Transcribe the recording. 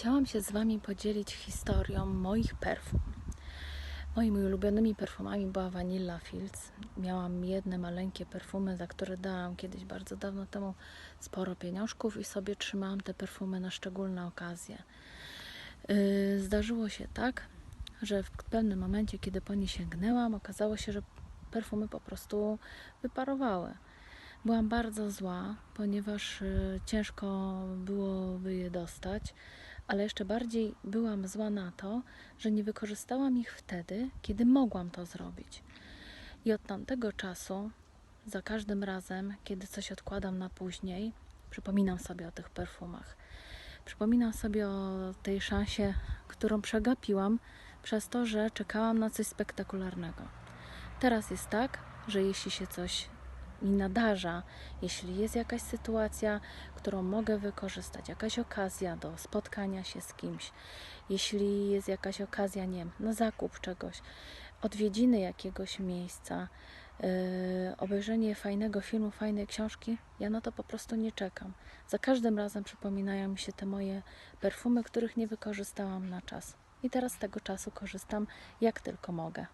Chciałam się z Wami podzielić historią moich perfum. Moimi ulubionymi perfumami była Vanilla Fields. Miałam jedne maleńkie perfumy, za które dałam kiedyś bardzo dawno temu sporo pieniążków i sobie trzymałam te perfumy na szczególne okazje. Yy, Zdarzyło się tak, że w pewnym momencie, kiedy po nie sięgnęłam, okazało się, że perfumy po prostu wyparowały. Byłam bardzo zła, ponieważ y, ciężko byłoby je dostać, ale jeszcze bardziej byłam zła na to, że nie wykorzystałam ich wtedy, kiedy mogłam to zrobić. I od tamtego czasu, za każdym razem, kiedy coś odkładam na później, przypominam sobie o tych perfumach. Przypominam sobie o tej szansie, którą przegapiłam przez to, że czekałam na coś spektakularnego. Teraz jest tak, że jeśli się coś mi nadarza, jeśli jest jakaś sytuacja, którą mogę wykorzystać, jakaś okazja do spotkania się z kimś, jeśli jest jakaś okazja, nie wiem, na zakup czegoś, odwiedziny jakiegoś miejsca, yy, obejrzenie fajnego filmu, fajnej książki, ja na to po prostu nie czekam. Za każdym razem przypominają mi się te moje perfumy, których nie wykorzystałam na czas. I teraz z tego czasu korzystam jak tylko mogę.